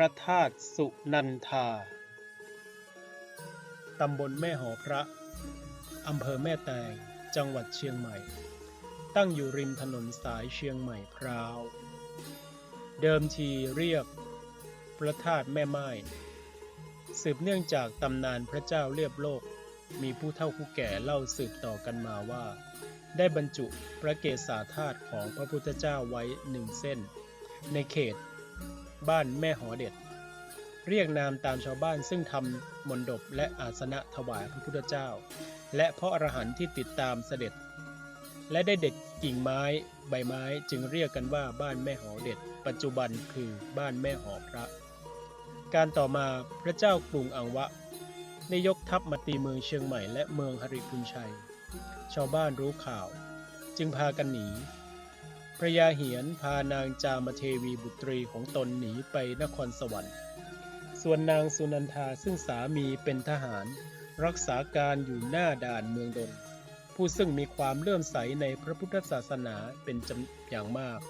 พระธาตุสุนันทา ตำบลแม่หอพระ อำเภอแม่แตง จังหวัดเชียงใหม่ ตั้งอยู่ริมถนนสายเชียงใหม่พร้าว เดิมทีเรียก พระธาตุแม่ไม้ สืบเนื่องจากตำนานพระเจ้าเรียบโลก มีผู้เฒ่าผู้แก่เล่าสืบต่อกันมาว่า ได้บรรจุพระเกศาธาตุของพระพุทธเจ้าไว้หนึ่งเส้น ในเขต บ้านแม่หอเด็ด เรียกนามตามชาวบ้านซึ่งทำมนดบและอาสนะถวายพระพุทธเจ้า และพระอรหันต์ที่ติดตามเสด็จ และได้เด็ดกิ่งไม้ใบไม้จึงเรียกกันว่าบ้านแม่หอเด็ด ปัจจุบันคือบ้านแม่หอพระ การต่อมาพระเจ้ากรุงอังวะได้ยกทัพมาตีเมืองเชียงใหม่และเมืองหริพุนชัย ชาวบ้านรู้ข่าว จึงพากันหนี พระยาเหียนพานางจามเทวีบุตรีของตนหนีไปนครสวรรค์ ส่วนนางสุนันทาซึ่งสามีเป็นทหาร รักษาการอยู่หน้าด่านเมืองดน ผู้ซึ่งมีความเลื่อมใสในพระพุทธศาสนาเป็นจำอย่างมาก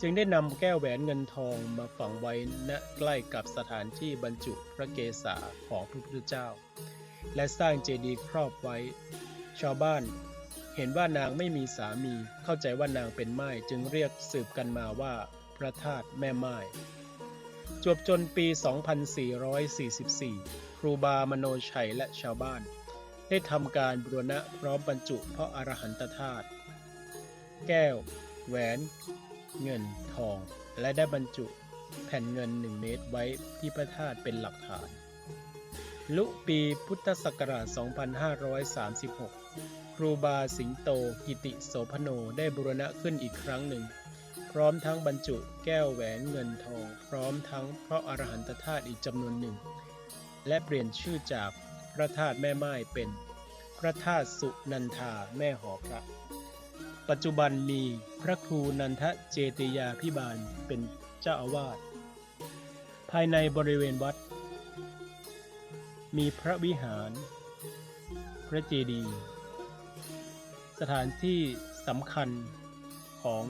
จึงได้นำแก้วแหวนเงินทองมาฝังไว้ณใกล้กับสถานที่บรรจุพระเกศาของพระพุทธเจ้า และสร้างเจดีย์ครอบไว้ ชาวบ้าน เห็นว่านางไม่มีสามี เข้าใจว่านางเป็นไม้จึงเรียกสืบกันมาว่า พระธาตุแม่ไม้จวบจนปี 2444 ครูบามโนชัยและชาวบ้าน ได้ทำการบูรณะพร้อมบรรจุพระอรหันตธาตุแก้ว แหวน เงิน ทอง และได้บรรจุแผ่นเงินหนึ่งเมตรไว้ที่พระธาตุเป็นหลักฐาน ลุปีพุทธศักราช 2536 ครูบาสิงโตกิติโสพโนได้บูรณะขึ้นอีกครั้งหนึ่ง พร้อมทั้งบรรจุแก้วแหวนเงินทอง พร้อมทั้งพระอรหันตธาตุอีกจำนวนหนึ่ง และเปลี่ยนชื่อจากพระธาตุแม่ไม้เป็น พระธาตุสุนันทาแม่หอพระ ปัจจุบันมีพระครูนันทเจติยาพิบาลเป็นเจ้าอาวาสภายในบริเวณวัด มีพระวิหาร พระเจดีย์สถานที่สำคัญของ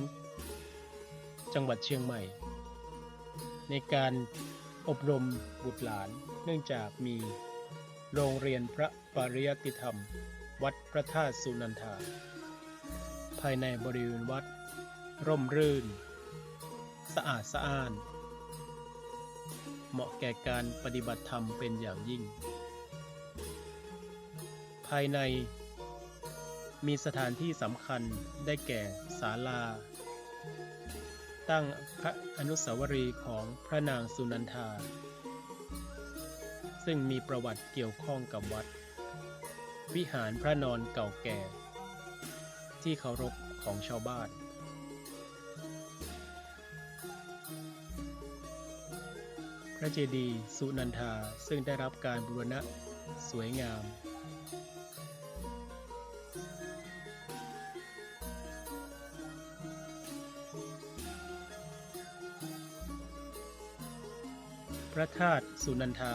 จังหวัดเชียงใหม่ ในการอบรมบุตรหลานเนื่องจากมีโรงเรียนพระปริยติธรรม วัดพระธาตุสุนันทา ภายในบริเวณวัด ร่มรื่น สะอาดสะอ้าน เหมาะแก่การปฏิบัติธรรมเป็นอย่างยิ่ง ภายใน มีสถานที่สำคัญได้แก่ศาลา ตั้งพระอนุสาวรีย์ของพระนางสุนันทา ซึ่งมีประวัติเกี่ยวข้องกับวัด วิหารพระนอนเก่าแก่ ที่เคารพของชาวบ้าน พระเจดีย์สุนันทาซึ่งได้รับการบูรณะสวยงาม พระธาตุสุนันทา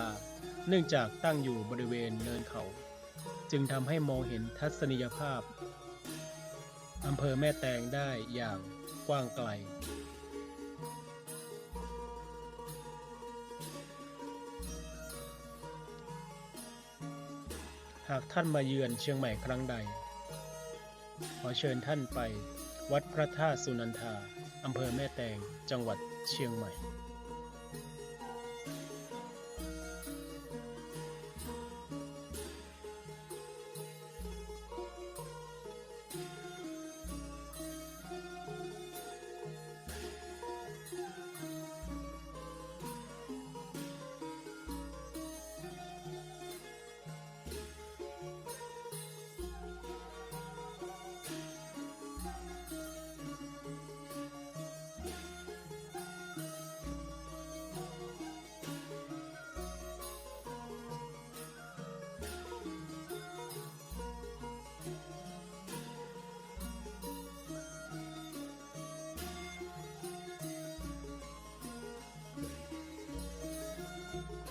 เนื่องจากตั้งอยู่บริเวณเนินเขา จึงทำให้มองเห็นทัศนียภาพอำเภอแม่แตงได้อย่างกว้างไกลากท่านมาเยือนเชียงใหม่ครั้งใด ขอเชิญท่านไป วัดพระธาตุสุนันทาอำเภอแม่แตง จังหวัดเชียงใหม่